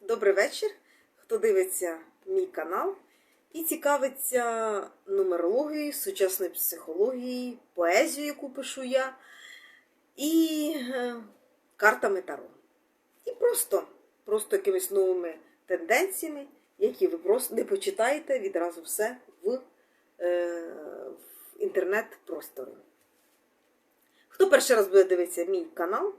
Добрий вечір. Хто дивиться мій канал і цікавиться нумерологією, сучасною психологією, поезією, яку пишу я, і е, картами Таро. І просто, просто якимись новими тенденціями, які ви просто не почитаєте відразу все в, е, в інтернет-просторі. Хто перший раз буде дивитися мій канал,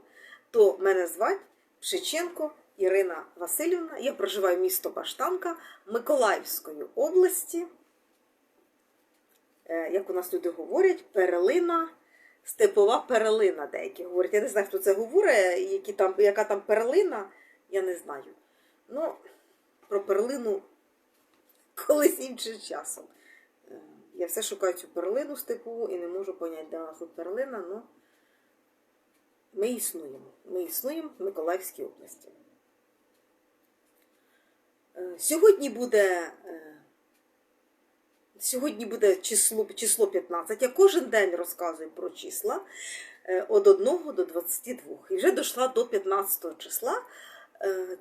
то мене звать Пшиченко Ірина Васильівна. Я проживаю місто Баштанка Миколаївської області. Е, Як у нас люди говорять, перлина, степова перлина, деякі говорять. Я не знаю, хто це говорить, які там, яка там перлина, я не знаю. Ну, про перлину колись іншим часом. Е, Я все шукаю цю перлину степову і не можу поняти, де вона тут перлина, але ми існуємо. Ми існуємо в Миколаївській області. Е, Сьогодні буде, е, сьогодні буде число, число 15. Я кожен день розказую про числа е, від 1 до 22. І вже дійшла до 15 числа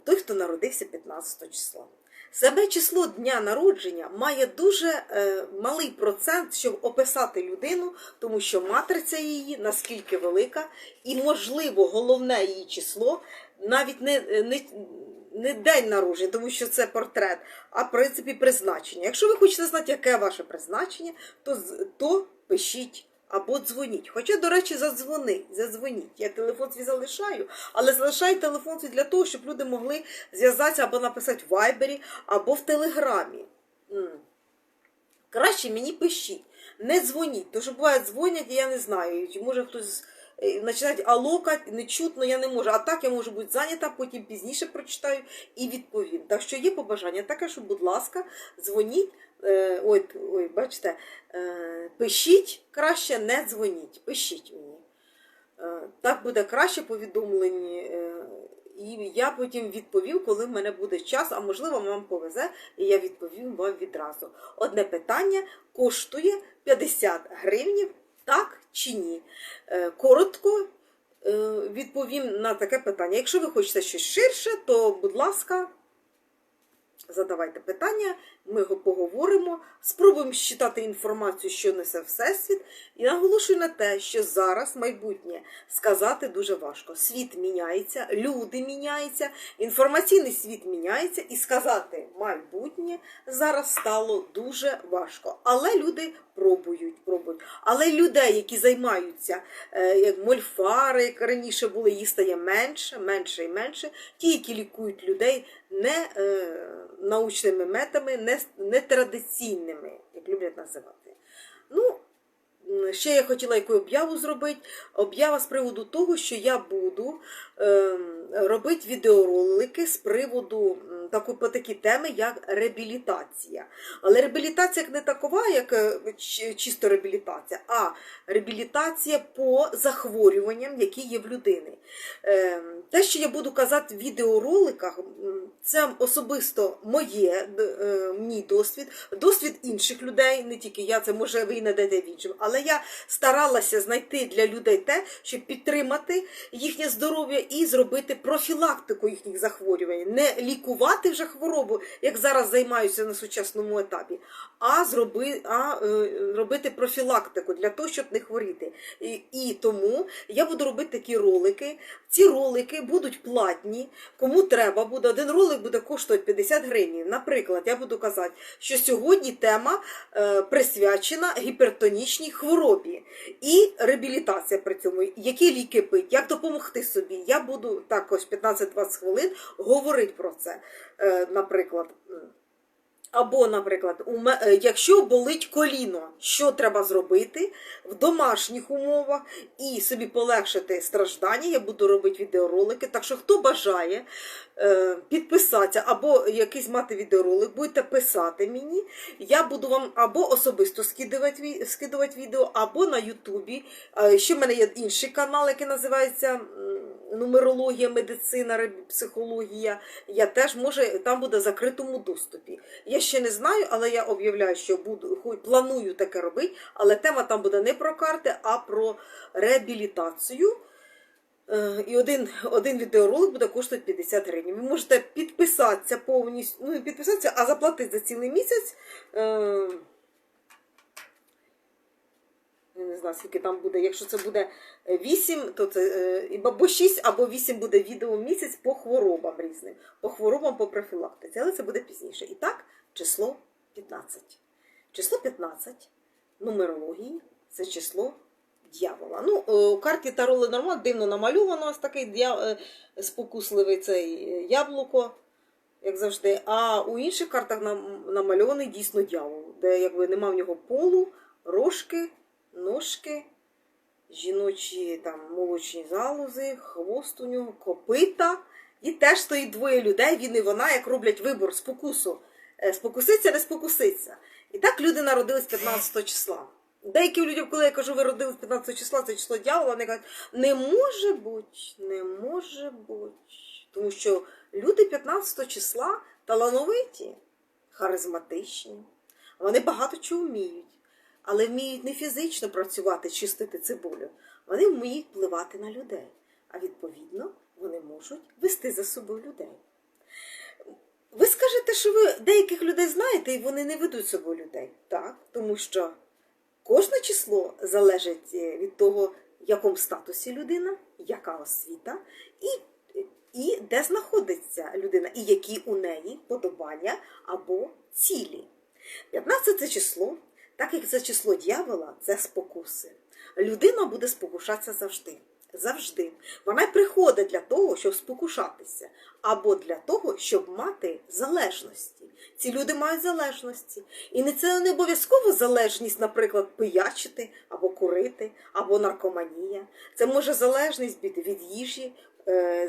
той, хто народився 15 числа. Саме число дня народження має дуже малий процент, щоб описати людину, тому що матриця її наскільки велика, і, можливо, головне її число навіть не, не, не день народження, тому що це портрет, а в принципі призначення. Якщо ви хочете знати, яке ваше призначення, то, то пишіть. Або дзвоніть. Хоча, до речі, задзвони, задзвоніть. Я телефон свій залишаю, але залишаю телефон свій для того, щоб люди могли зв'язатися або написати в Вайбері, або в Телеграмі. Краще мені пишіть, не дзвоніть, тому що буває дзвонять, і я не знаю, може хтось е, починають алокати, не чутно, я не можу. А так я можу бути зайнята, потім пізніше прочитаю і відповім. Так що є побажання таке, що, будь ласка, дзвоніть. Е, ой, ой, бачите, е, пишіть краще, не дзвоніть. Пишіть мені. Е, так буде краще повідомлені. е, І я потім відповім, коли в мене буде час, а можливо, вам повезе, і я відповім вам відразу. Одне питання коштує 50 гривнів, так чи ні? Е, Коротко е, відповім на таке питання. Якщо ви хочете щось ширше, то, будь ласка, задавайте питання, ми го- поговоримо, спробуємо считати інформацію, що несе Всесвіт, і наголошую на те, що зараз майбутнє сказати дуже важко. Світ міняється, люди міняються, інформаційний світ міняється, і сказати майбутнє зараз стало дуже важко. Але люди пробують, пробують. Але людей, які займаються, е, як мольфари, як раніше були, їх стає менше, менше і менше. Ті, які лікують людей не е, научними методами, не, не традиційними, як люблять називати. Ну, ще я хотіла яку об'яву зробити. Об'ява з приводу того, що я буду ем, робити відеоролики з приводу таку, по такі теми, як реабілітація. Але реабілітація не такова, як е, чисто реабілітація, а реабілітація по захворюванням, які є в людини. Те, що я буду казати в відеороликах, це особисто моє, е, мій досвід, досвід інших людей, не тільки я, це може ви знайдете в іншим. Але я старалася знайти для людей те, щоб підтримати їхнє здоров'я і зробити профілактику їхніх захворювань, не лікувати вже хворобу, як зараз займаюся на сучасному етапі, а, зроби, а е, робити профілактику для того, щоб не хворіти. І, і тому я буду робити такі ролики. Ці ролики будуть платні. Кому треба буде, один ролик буде коштувати 50 гривень. Наприклад, я буду казати, що сьогодні тема е, присвячена гіпертонічній хворобі і реабілітація при цьому. Які ліки пити, як допомогти собі. Я буду так ось 15-20 хвилин говорити про це. Е, наприклад. Або, наприклад, е, якщо болить коліно, що треба зробити в домашніх умовах і собі полегшити страждання, я буду робити відеоролики. Так що, хто бажає е, підписатися або якийсь мати відеоролик, будете писати мені. Я буду вам або особисто скидувати, скидувати відео, або на Ютубі. Е, Ще в мене є інший канал, який називається Нумерологія, медицина, психологія. Я теж може там буде в закритому доступі. Я ще не знаю, але я об'являю, що буду планую таке робити, але тема там буде не про карти, а про реабілітацію. Е, І один, один відеоролик буде коштувати 50 гривень. Ви можете підписатися повністю, ну не підписатися, а заплатити за цілий місяць. Е, я не знаю, скільки там буде. Якщо це буде 8, то це е, або 6, або 8 буде відео в місяць по хворобам різним. По хворобам по профілактиці. Але це буде пізніше. І так, число 15. Число 15 нумерології це число дьявола. Ну, е, у карті Таро Ленорман дивно намальовано ось такий е, спокусливий цей е, яблуко, як завжди. А у інших картах нам- намальований дійсно дьявол, де якби нема в нього полу, рожки, ножки, жіночі там молочні залози, хвост у нього, копита. І теж стоїть двоє людей, він і вона, як роблять вибор спокусу. Е, Спокуситься, не спокуситься. І так люди народились 15 числа. Деякі люди, коли я кажу, ви родились 15 числа, це число дьявола, вони кажуть, не може бути, не може бути. Тому що люди 15 числа талановиті, харизматичні. Вони багато чого вміють, але вміють не фізично працювати, чистити цибулю. Вони вміють впливати на людей. А відповідно, вони можуть вести за собою людей. Ви скажете, що ви деяких людей знаєте, і вони не ведуть собою людей. Так, тому що кожне число залежить е, від того, в якому статусі людина, яка освіта, і, і де знаходиться людина, і які у неї подобання або цілі. 15 це число, так як це число дьявола, це спокуси. Людина буде спокушатися завжди. Завжди. Вона приходить для того, щоб спокушатися, або для того, щоб мати залежності. Ці люди мають залежності. І не це не обов'язково залежність, наприклад, пиячити, або курити, або наркоманія. Це може залежність бути від їжі,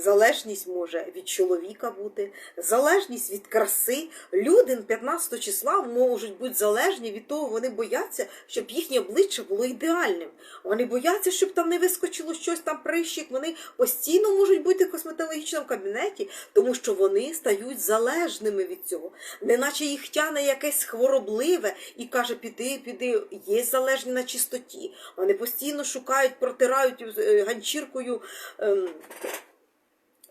залежність може від чоловіка бути, залежність від краси. Люди 15 числа можуть бути залежні від того, вони бояться, щоб їхнє обличчя було ідеальним. Вони бояться, щоб там не вискочило щось там прищик. Вони постійно можуть бути в косметологічному кабінеті, тому що вони стають залежними від цього. Неначе їх тяне якесь хворобливе і каже, піди, піди, є залежні на чистоті. Вони постійно шукають, протирають е, ганчіркою. ем,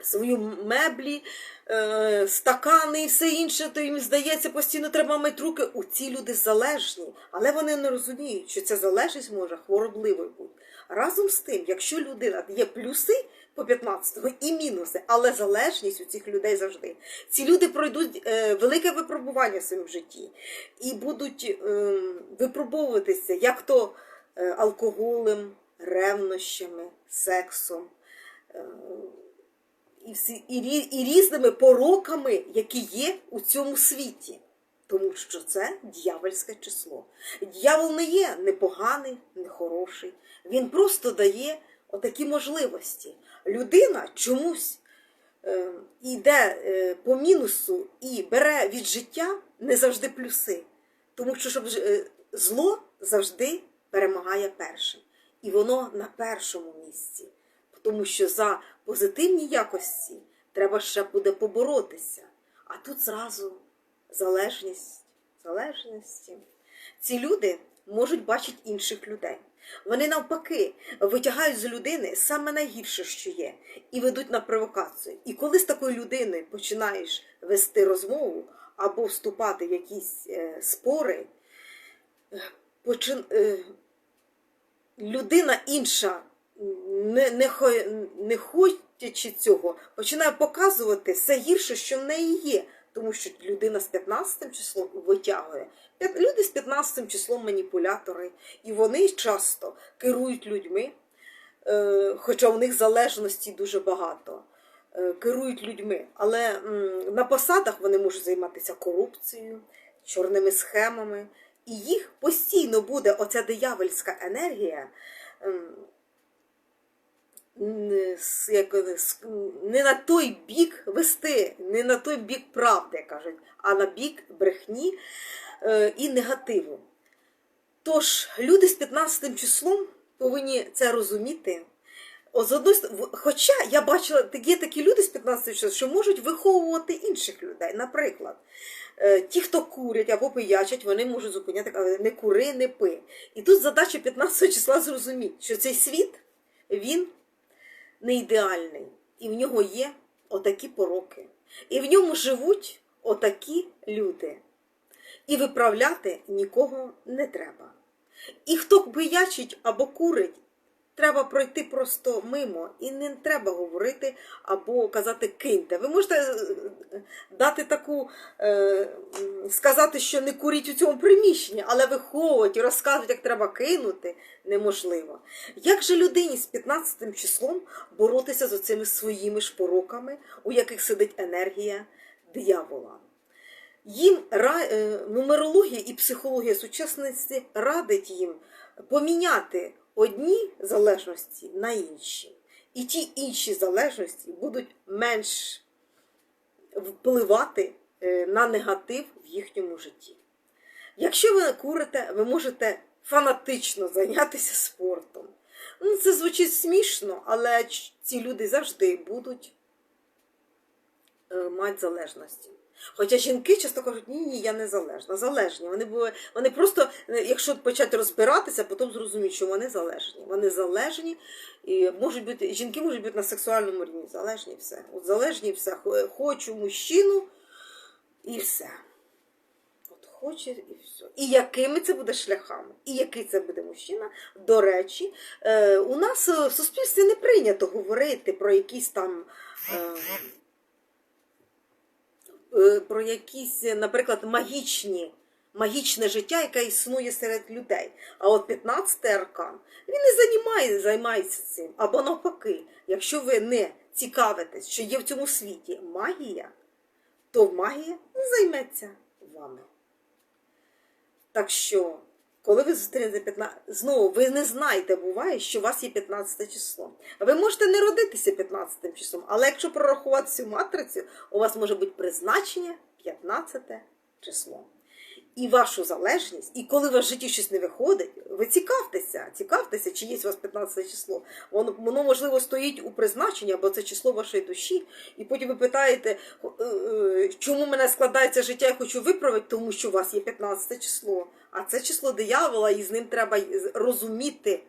свою меблі, е, стакани і все інше, то їм здається, постійно треба мити руки. У ці люди залежні, але вони не розуміють, що ця залежність може хворобливою бути. Разом з тим, якщо людина є плюси по 15-го і мінуси, але залежність у цих людей завжди. Ці люди пройдуть е, велике випробування в своєму житті і будуть е, випробовуватися як то е, алкоголем, ревнощами, сексом. Е, і, і, і різними пороками, які є у цьому світі. Тому що це дьявольське число. Дьявол не є непоганий, не хороший. Він просто дає отакі можливості. Людина чомусь е, йде е, по мінусу і бере від життя не завжди плюси. Тому що щоб, е, зло завжди перемагає першим. І воно на першому місці. Тому що за позитивні якості треба ще буде поборотися. А тут зразу залежність, залежності. Ці люди можуть бачити інших людей. Вони навпаки витягають з людини саме найгірше, що є, і ведуть на провокацію. І коли з такою людиною починаєш вести розмову або вступати в якісь е, спори, е, почин... е, людина інша, не, не, не хочучи цього, починає показувати все гірше, що в неї є. Тому що людина з 15 числом витягує. Люди з 15 числом маніпулятори, і вони часто керують людьми, е, хоча у них залежності дуже багато. е, Керують людьми, але на посадах вони можуть займатися корупцією, чорними схемами, і їх постійно буде оця диявольська енергія як, не на той бік вести, не на той бік правди, кажуть, а на бік брехні е, і негативу. Тож люди з 15 числом повинні це розуміти. Хоча я бачила, є такі люди з 15 числом, що можуть виховувати інших людей. Наприклад, е, ті, хто курять або пиячать, вони можуть зупиняти, але не кури, не пи. І тут задача 15 числа зрозуміти, що цей світ, він не ідеальний, і в нього є отакі пороки. І в ньому живуть отакі люди. І виправляти нікого не треба. І хто биячить або курить, треба пройти просто мимо. І не треба говорити або казати киньте. Ви можете е, дати таку, е, сказати, що не куріть у цьому приміщенні, але виховувати і розказувати, як треба кинути, неможливо. Як же людині з 15 числом боротися з оцими своїми ж пороками, у яких сидить енергія диявола? Їм е, нумерологія і психологія сучасності радить їм поміняти одні залежності на інші. І ті інші залежності будуть менш впливати е, на негатив в їхньому житті. Якщо ви курите, ви можете фанатично зайнятися спортом. Ну, це звучить смішно, але ці люди завжди будуть е, мати залежності. Хоча жінки часто кажуть, ні, ні, я не залежна. Залежні. Вони, були, вони просто, е, якщо почати розбиратися, потім зрозуміють, що вони залежні. Вони залежні, і можуть бути, жінки можуть бути на сексуальному рівні. Залежні все. От залежні все. Хочу мужчину і все. От хоче і все. І якими це буде шляхами, і який це буде мужчина. До речі, е, у нас е, в суспільстві не прийнято говорити про якісь там. Е, е, про якісь, наприклад, магічні, магічне життя, яке існує серед людей. А от 15 аркан, він не займає, займається цим. Або навпаки, якщо ви не цікавитесь, що є в цьому світі магія, то магія не займеться вами. Так що, коли ви зустрінете 15, знову ви не знаєте, буває, що у вас є 15 число. Ви можете не родитися 15 числом, але якщо прорахувати всю матрицю, у вас може бути призначення 15 число. І вашу залежність, і коли у вас в житті щось не виходить, ви цікавтеся, цікавтеся, чи є у вас 15 число. Воно, воно можливо стоїть у призначенні, або це число вашої душі. І потім ви питаєте, е, е, чому мене складається життя, я хочу виправити, тому що у вас є 15 число. А це число диявола, і з ним треба розуміти.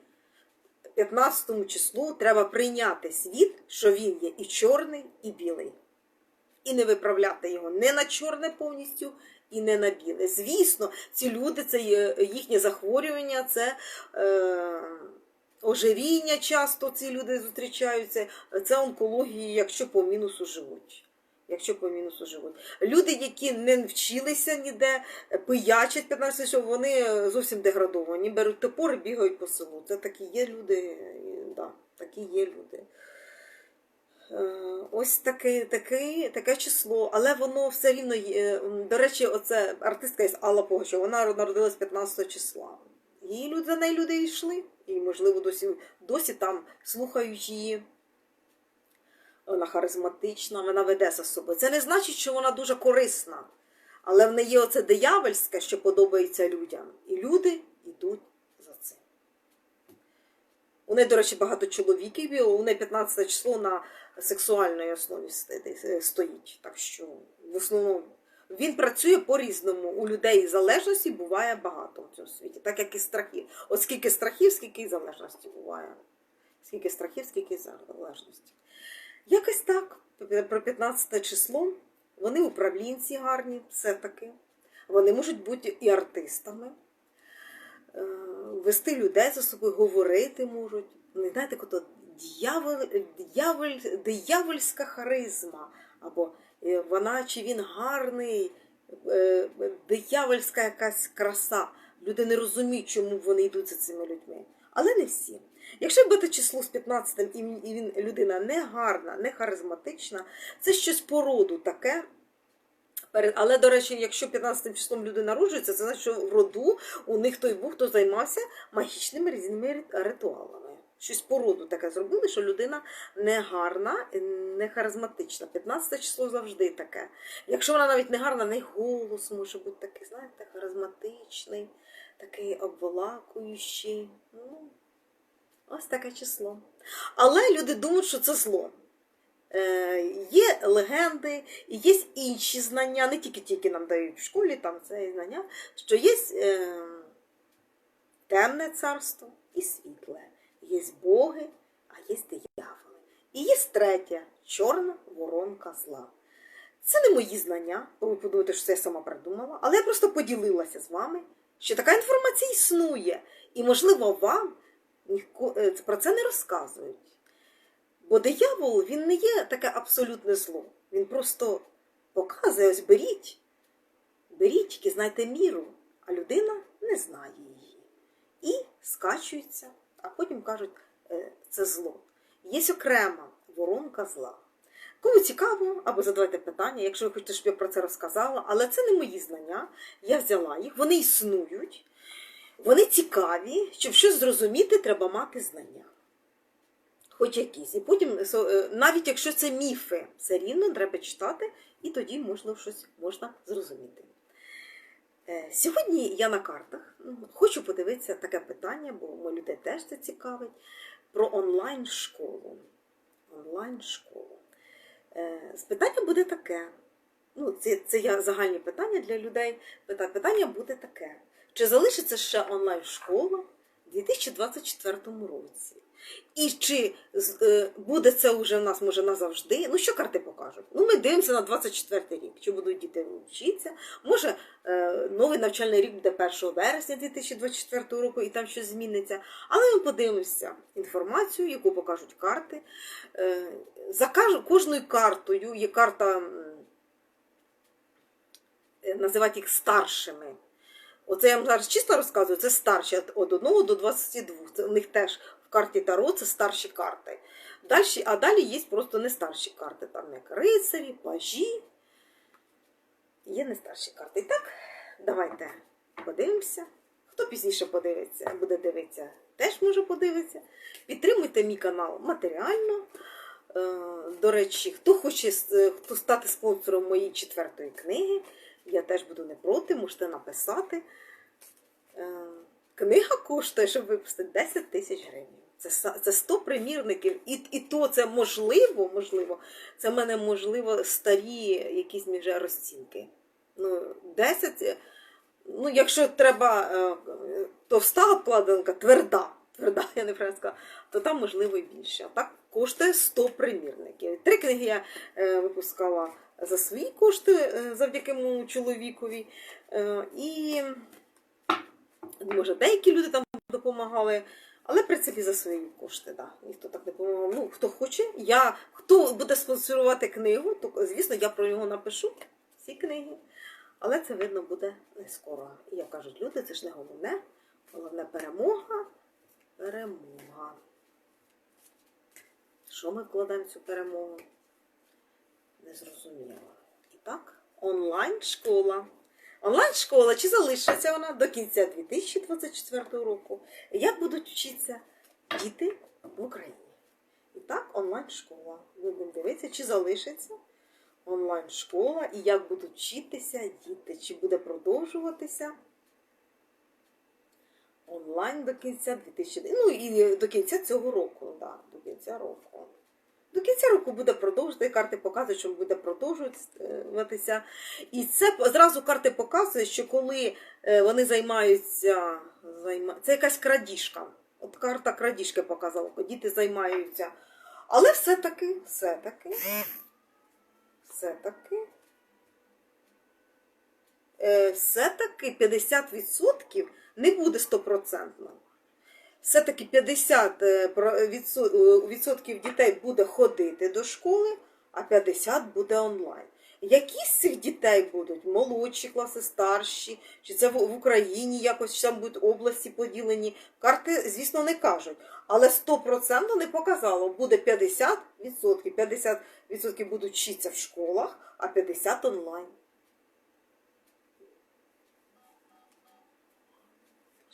15 числу треба прийняти світ, що він є і чорний, і білий. І не виправляти його не на чорне повністю, і не на біле. Звісно, ці люди, це їхнє захворювання, це е, ожиріння часто ці люди зустрічаються, це онкології, якщо по мінусу живуть. Якщо по мінусу живуть. Люди, які не вчилися ніде, пиячать 15 часов, вони зовсім деградовані, беруть топор і бігають по селу. Це такі є люди, і, да, такі є люди. Е, Ось таке, таке, таке число, але воно все рівно є. До речі, оце артистка із Алла Погачова, вона народилась 15 числа. Люди за неї люди йшли, і, можливо, досі, досі там слухають її. Вона харизматична, вона веде за собою. Це не значить, що вона дуже корисна. Але в неї оце диявольське, що подобається людям. І люди йдуть за цим. У неї, до речі, багато чоловіків, у неї 15 число на сексуальній основі стоїть. Так що, в основному, він працює по-різному. У людей залежності буває багато в цьому світі, так як і страхів. От скільки страхів, скільки і залежності буває. Скільки страхів, скільки і залежності. Якось так, про 15 число. Вони управлінці гарні, все-таки. Вони можуть бути і артистами, е, вести людей за собою, говорити можуть. Не знаєте, кото дьявол, дьяволь, диявольська харизма, або е, вона чи він гарний, е, диявольська якась краса. Люди не розуміють, чому вони йдуть за цими людьми. Але не всі. Якщо бити число з 15 і він- людина не гарна, не харизматична, це щось по роду таке. Але, до речі, якщо 15 числом люди народжуються, це значить, що в роду у них той був, хто займався магічними різними ритуалами. Щось по роду таке зробили, що людина не гарна, не харизматична. 15 число завжди таке. Якщо вона навіть не гарна, в неї голос може бути такий, знаєте, харизматичний, такий обволакуючий. Ну, ось таке число. Але люди думають, що це зло. Е, є легенди, є інші знання, не тільки тільки нам дають в школі, там це знання, що є е, темне царство і світле, є боги, а є дияволи. І є третє чорна воронка зла. Це не мої знання, бо ви подумаєте, що це я сама придумала, але я просто поділилася з вами, що така інформація існує, і, можливо, вам про це не розказують. Бо диявол він не є таке абсолютне зло. Він просто показує, ось беріть, беріть, тільки знайте міру, а людина не знає її. І скачується, а потім кажуть, е, це зло. Є окрема воронка зла. Кому цікаво, або задавайте питання, якщо ви хочете, щоб я про це розказала, але це не мої знання. Я взяла їх, вони існують, вони цікаві, щоб щось зрозуміти, треба мати знання. Хоч якісь. І потім, е, навіть якщо це міфи, все рівно треба читати, і тоді можна щось можна зрозуміти. Е, Сьогодні я на картах ну, хочу подивитися таке питання, бо людей теж це цікавить, про онлайн-школу. Онлайн-школу. Е, Питання буде таке. Ну, це, це я загальні питання для людей. Питання буде таке: чи залишиться ще онлайн-школа в 2024 році? І чи е, буде це вже в нас може назавжди? Ну, що карти покажуть? Ну, ми дивимося на 24 рік, чи будуть діти вчитися. Може, е, новий навчальний рік буде 1 вересня 2024 року, і там щось зміниться. Але ми подивимося інформацію, яку покажуть карти. Е, За кожною картою є карта, називати їх старшими. Оце я вам зараз чисто розказую, це старші від 1 до 22. Це у них теж в карті Таро це старші карти. Дальше, а далі є просто не старші карти, там як рицарі, пажі. Є не старші карти. І так, давайте подивимося. Хто пізніше подивиться, буде дивитися, теж може подивитися. Підтримуйте мій канал матеріально. Е, До речі, хто хоче е, хто стати спонсором моєї четвертої книги, я теж буду не проти, можете написати. Е, Книга коштує, щоб випустити 10 тисяч гривень. Це, це 100 примірників. І, і то це можливо, можливо, це в мене можливо старі якісь вже розцінки. Ну, 10, е, ну, якщо треба е, товста обкладинка, тверда, тверда, я не правильно сказала, то там можливо і більше. А так коштує 100 примірників. Три книги я е, випускала за свої кошти е, завдяки моєму чоловікові. Е, і може деякі люди там допомагали. Але, в принципі, за свої кошти, да. Ніхто так допомагав. Ну, хто хоче, я, хто буде спонсорувати книгу, то, звісно, я про нього напишу всі книги. Але це видно буде не скоро. І як кажуть люди, це ж не головне. Головне перемога. Перемога. Що ми вкладаємо в цю перемогу? Незрозуміло. І так, онлайн-школа. Онлайн-школа, чи залишиться вона до кінця 2024 року? Як будуть вчитися діти в Україні? І так, онлайн-школа. Будемо дивитися, чи залишиться онлайн-школа і як будуть вчитися діти, чи буде продовжуватися онлайн до кінця 2000, ну і до кінця цього року, да, до кінця року. До кінця року буде продовжувати, карти показують, що буде продовжуватися. І це зразу карти показують, що коли е, вони займаються, займа... це якась крадіжка. От карта крадіжки показала, коли діти займаються. Але все-таки, все-таки, все-таки, е, все-таки 50% не буде стопроцентно все-таки 50 е, про- відсо- е, відсотків дітей буде ходити до школи, а 50 буде онлайн. Які з цих дітей будуть? Молодші класи, старші, чи це в Україні якось чи там будуть області поділені? Карти, звісно, не кажуть. Але 100% не показало. Буде 50%, 50% будуть вчитися в школах, а 50% онлайн.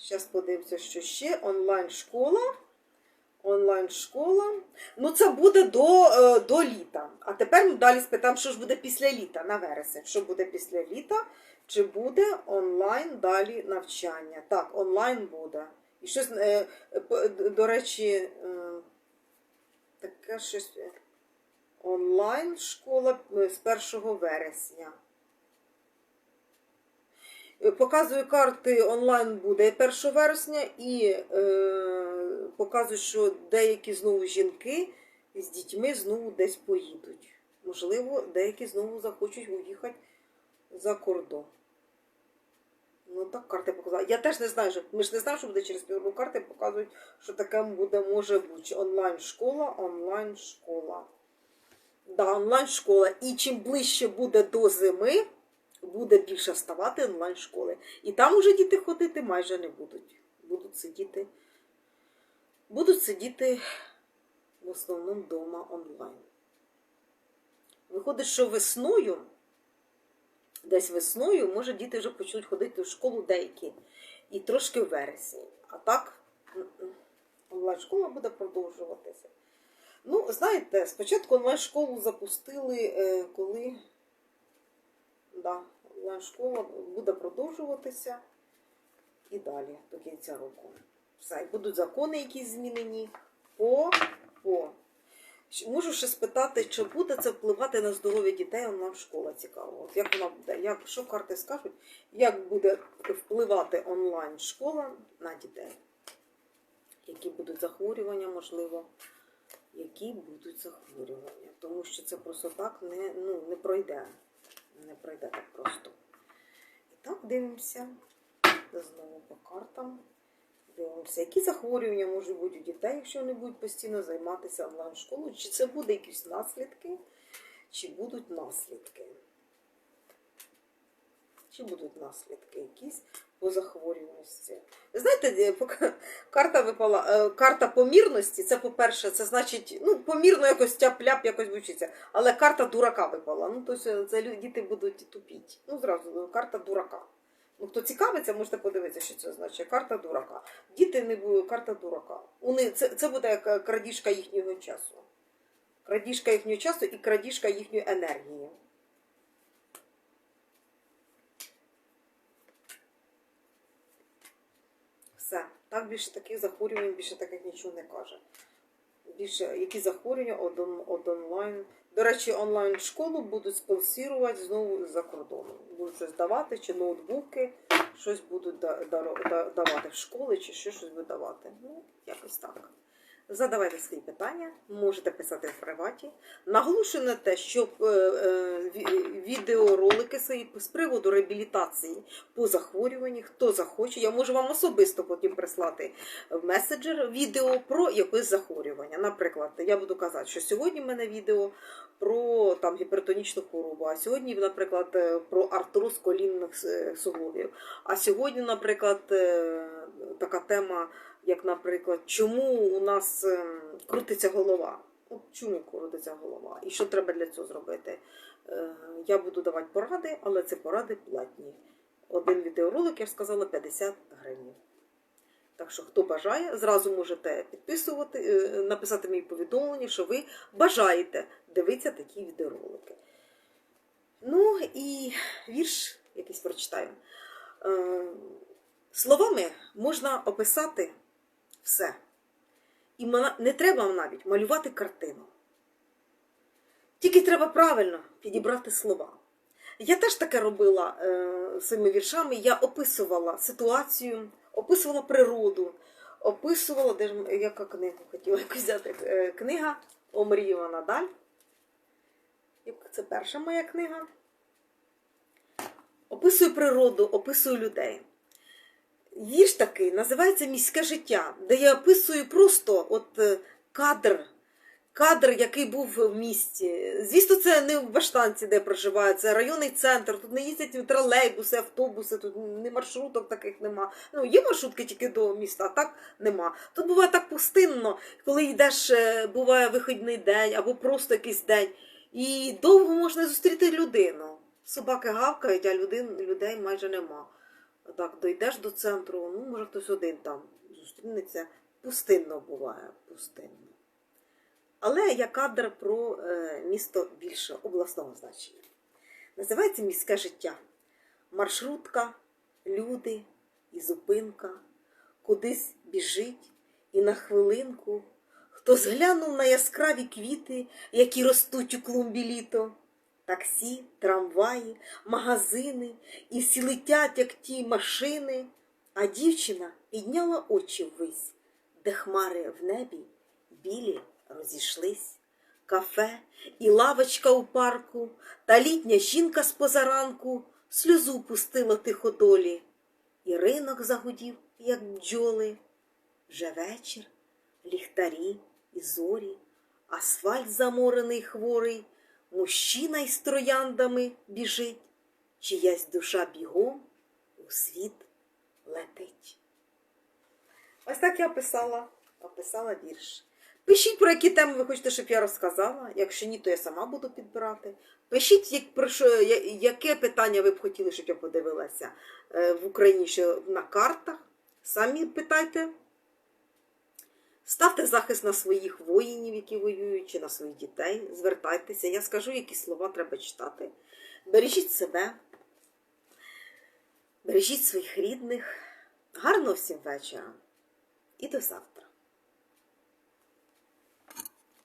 Зараз подивимося, що ще онлайн-школа. Онлайн-школа. Ну, це буде до, е, до літа. А тепер ми далі спитаємо, що ж буде після літа, на вересень. Що буде після літа? Чи буде онлайн далі навчання? Так, онлайн буде. І щось, е, до речі, е, таке щось. Онлайн школа е, з 1 вересня. Е, Показую карти онлайн буде 1 вересня і е, показую, що деякі знову жінки, з дітьми знову десь поїдуть. Можливо, деякі знову захочуть уїхати за кордон. Ну так карти показали. Я теж не знаю, що ми ж не знаємо, що буде через півроку. Карти показують, що таке буде може бути онлайн-школа, онлайн-школа. Да, онлайн-школа. І чим ближче буде до зими, буде більше ставати онлайн-школи. І там уже діти ходити майже не будуть. Будуть сидіти. Будуть сидіти в основному вдома онлайн. Виходить, що весною, десь весною, може діти вже почнуть ходити в школу деякі. І трошки в вересні. А так, онлайн-школа буде продовжуватися. Ну, знаєте, спочатку онлайн-школу запустили, е, коли да, онлайн-школа буде продовжуватися і далі до кінця року. Все, будуть закони якісь змінені по, по. Можу ще спитати, чи буде це впливати на здоров'я дітей онлайн-школа цікаво. От як вона буде, як, що карти скажуть, як буде впливати онлайн-школа на дітей? Які будуть захворювання, можливо, які будуть захворювання. Тому що це просто так не, ну, не пройде. Не пройде так просто. І так дивимося знову по картам. Дивимося, які захворювання можуть бути у дітей, якщо вони будуть постійно займатися онлайн-школою. Чи це буде якісь наслідки, чи будуть наслідки? Чи будуть наслідки якісь по захворюваності? Знаєте, карта випала, е, карта помірності, це по-перше, це значить, ну, помірно якось тяп-ляп якось вчиться. Але карта дурака випала. Ну, тобто це діти будуть тупіть. Ну, зразу, карта дурака. Ну, хто цікавиться, можете подивитися, що це означає. Карта дурака. Діти не будуть, карта дурака. Вони, це, це буде як е, крадіжка їхнього часу. Крадіжка їхнього часу і крадіжка їхньої енергії. Все. Так більше таких захворювань, більше таких нічого не каже. Більше які захворювання од, од онлайн. До речі, онлайн-школу будуть спонсорувати знову за кордоном. Будуть щось давати, чи ноутбуки, щось будуть давати в школи, чи ще щось будуть давати. Ну, якось так. Задавайте свої питання, можете писати в приваті. Наголошую на те, що е, е, ві- відеоролики свої з приводу реабілітації по захворюванні, хто захоче, я можу вам особисто потім прислати в меседжер відео про якесь захворювання. Наприклад, я буду казати, що сьогодні в мене відео про там гіпертонічну хворобу, а сьогодні, наприклад, е, про артроз колінних суглобів. А сьогодні, наприклад, така тема, як, наприклад, чому у нас ем, крутиться голова. От чому крутиться голова? І що треба для цього зробити? Е, Я буду давати поради, але це поради платні. Один відеоролик, я ж сказала, 50 гривень. Так що, хто бажає, зразу можете підписувати, е, написати мені повідомлення, що ви бажаєте дивитися такі відеоролики. Ну і вірш якийсь прочитаю. Е, Словами можна описати все. І не треба навіть малювати картину. Тільки треба правильно підібрати слова. Я теж таке робила е, своїми віршами. Я описувала ситуацію, описувала природу, описувала, де ж яка книга хотіла якусь взяти е, книга Омріювана даль. Це перша моя книга. Описую природу, описую людей. Вірш такий називається Міське життя, де я описую просто от е, кадр, кадр, який був в місті. Звісно, це не в Баштанці, де проживаю, це районний центр. Тут не їздять тролейбуси, автобуси, тут не маршруток таких нема. Ну, є маршрутки тільки до міста, а так нема. Тут буває так пустинно, коли йдеш, е, буває вихідний день або просто якийсь день. І довго можна зустріти людину. Собаки гавкають, а людей, людей майже нема. Так, дійдеш до центру, ну, може хтось один там зустрінеться. Пустинно буває, пустинно. Але я кадр про е, місто більше обласного значення. Називається міське життя. Маршрутка, люди і зупинка, кудись біжить і на хвилинку. Хтось глянув на яскраві квіти, які ростуть у клумбі літо. Таксі, трамваї, магазини, і всі летять, як ті машини. А дівчина підняла очі ввись, де хмари в небі білі розійшлись. кафе і лавочка у парку, та літня жінка з позаранку сльозу пустила тиходолі, і ринок загудів, як бджоли. Вже вечір, ліхтарі і зорі, асфальт заморений хворий, мужчина із трояндами біжить, чиясь душа бігом у світ летить. Ось так я описала, описала вірш. Пишіть, про які теми ви хочете, щоб я розказала. Якщо ні, то я сама буду підбирати. Пишіть, як, про що, яке питання ви б хотіли, щоб я подивилася е, в Україні ще на картах. Самі питайте. Ставте захист на своїх воїнів, які воюють, чи на своїх дітей. Звертайтеся. Я скажу, які слова треба читати. Бережіть себе, бережіть своїх рідних. Гарного всім вечора і до завтра.